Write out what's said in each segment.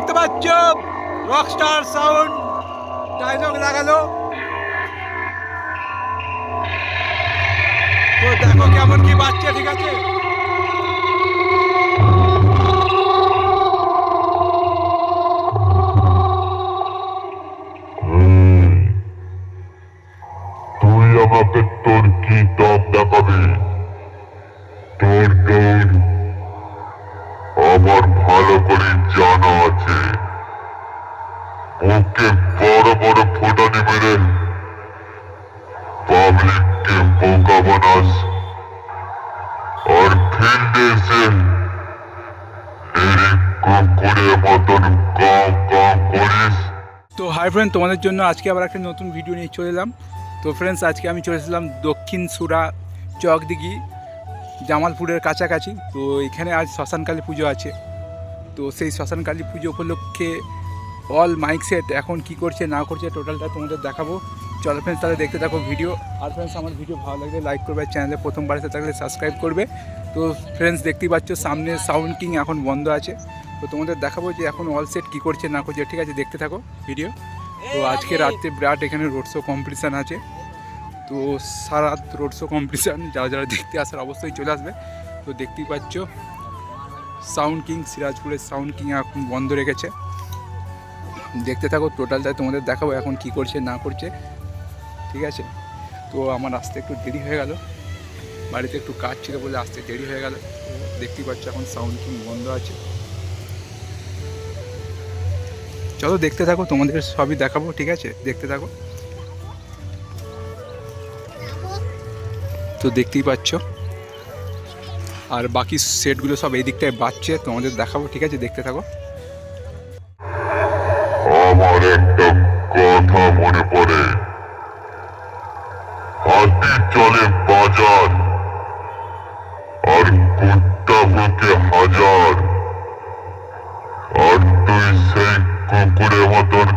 দেখতে পাচ্ছ? Rockstar sound dialogue লাগালো। তো দেখো কেমন কি বাচ্চা ঠিক আছে? তুই আমাকে তোর কি দম দেখাবি? হাই ফ্রেন্ড, তোমাদের জন্য আজকে আবার একটা নতুন ভিডিও নিয়ে চলে এলাম। তো ফ্রেন্ডস আজকে আমি চলে এসেছিলাম দক্ষিণ সুরা চকদিঘি, জামালপুরের কাছাকাছি। তো এখানে আজ শ্মশানকালী পুজো আছে। তো সেই শ্মশানকালী পুজো উপলক্ষে অল মাইক সেট এখন কি করছে, না করছে টোটালটা তোমাদের দেখাবো। চলো ফ্রেন্ডস তাহলে দেখতে থাকো ভিডিও আর ফ্রেন্ডস আমার ভিডিও ভালো লাগলে লাইক করবে চ্যানেলে প্রথমবার এসে থাকলে সাবস্ক্রাইব করবে। তো ফ্রেন্ডস দেখতেই পাচ্ছ, সামনে সাউন্ড কিং এখন বন্ধ আছে। তো তোমাদের দেখাবো যে এখন অল সেট কী করছে, না করছে, ঠিক আছে, দেখতে থাকো ভিডিও তো আজকে রাত্রে বিরাট এখানে রোড শো কম্পিটিশান আছে। তো সারা রোড শো কম্পিটিশান যারা যারা দেখতে আসার অবশ্যই চলে আসবে। তো দেখতেই পাচ্ছ সাউন্ড কিং সিরাজপুরের সাউন্ড কিং এখন বন্ধ রেখেছে। দেখতে থাকো টোটালটাই তোমাদের দেখাবো এখন কি করছে, না করছে। ঠিক আছে? তো আমার আসতে একটু দেরি হয়ে গেল। বাড়িতে একটু কাজ ছিল বলে আসতে দেরি হয়ে গেল। দেখতেই পাচ্ছ এখন সাউন্ড কিং বন্ধ আছে। চলো দেখতে থাকো, তোমাদের সবই দেখাবো, ঠিক আছে? দেখতে থাকো। তো দেখতেই পাচ্ছ। আর বাকি সেটগুলো সব এই দিকটায় বাজছে, তোমাদের দেখাবো, ঠিক আছে? দেখতে থাকো। আমার একটা কথা মনে পড়ে। চলে বাজার। আর হাজার। todo,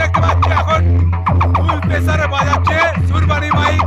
দেখতে পাচ্ছি এখন। ফুল প্রেসারে বাজাচ্ছে সুরবানি মাইক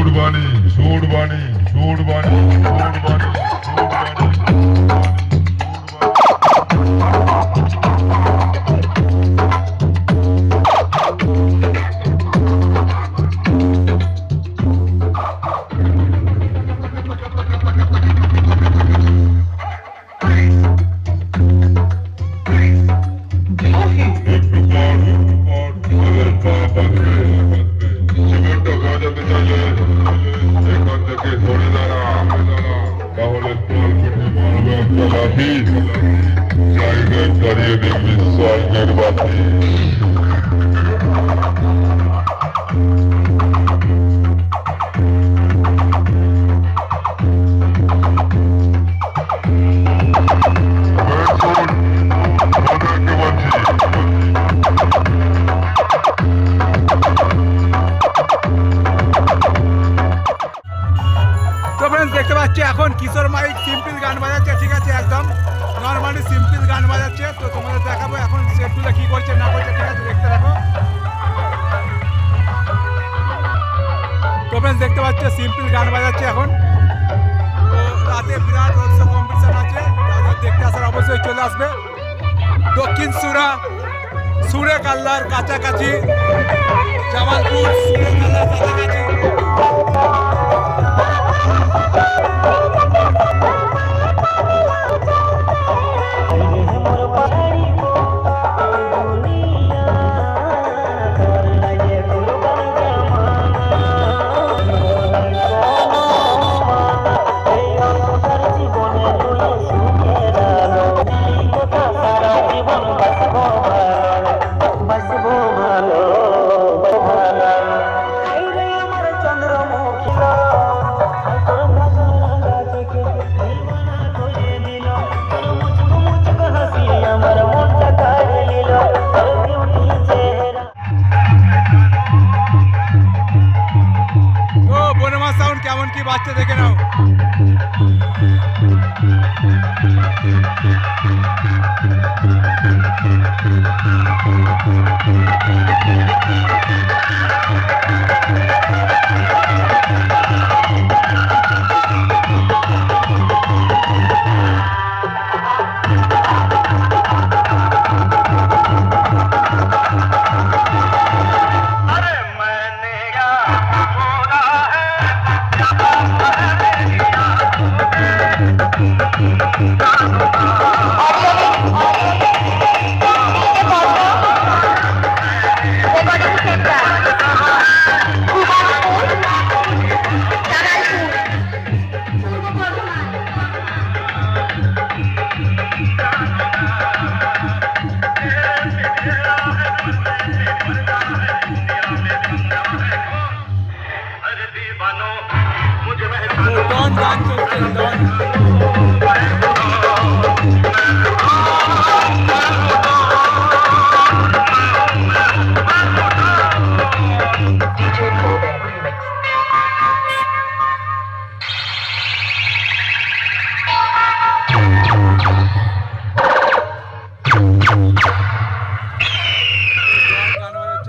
সুরবাণী সুরবাণী সুরবাণী সুরবাণী দেখতে পাচ্ছি এখন কিশোর মাইক সিম্পল গান বাজাচ্ছে ঠিক আছে একদম। নর্মালি সিম্পল গান বাজাচ্ছে, তো তোমাদের দেখাবো এখন সেটগুলো কি করছে, না করছে, ঠিক আছে, দেখতে থাকো। তো দেখতে পাচ্ছ সিম্পল গান বাজাচ্ছে এখন। তো রাতে বিরাট রোডশো কম্পিটিশন আছে যাদের দেখতে আসার অবশ্যই চলে আসবে। দক্ষিণ সুরা, সুরে কাল্লার কাছাকাছি, জামালপুর সুরে কাল্লার কাছাকাছি।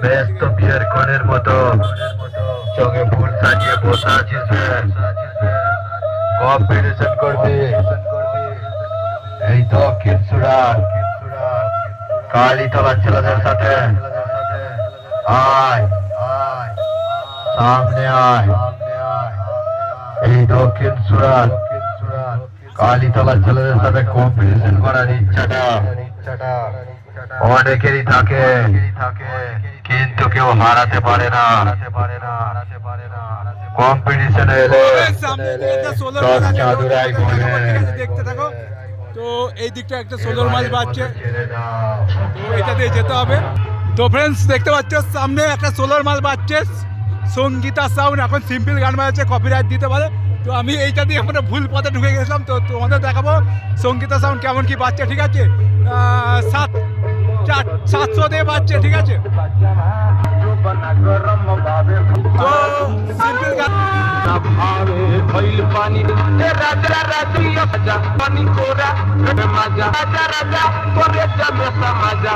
ব্যস্ত বিয়ের কনের মতো। চোখে ফুল সাজিয়ে বসে আছিস কম্পিটিশন করবি। এই দক্ষিণ সুরাট কালীতলার ছেলেদের সাথে। আয়। সামনে আয়। এই দক্ষিণ সুরাট কালীতলার ছেলেদের সাথে কম্পিটিশন করার ইচ্ছাটা। অনেকেরই থাকে। কিন্তু কেউ হারাতে পারে না। কম্পিটিশনে এলে মাছ চাঁদুরাই ঘুরে। দেখতে থাকো। তো এই দিকটা একটা সোলার মাছ বাজছে তো এটা দিয়ে যেতে হবে। তো ফ্রেন্ডস দেখতে পাচ্ছ সামনে একটা সোলার মাল বাজছে সঙ্গীতা সাউন্ড এখন সিম্পল গান বাজাচ্ছে কপিরাইট দিতে পারে। তো আমি এইটা দিয়ে আমরা ভুল পথে ঢুকে গেছিলাম তো তোমাদের দেখাবো। সঙ্গীতা সাউন্ড কেমন কি বাচ্চা ঠিক আছে? সাত। সাতশো দিয়ে পাচ্ছে ঠিক আছে? পানি কোরা রাজা রাজা করে যাবে সমাজা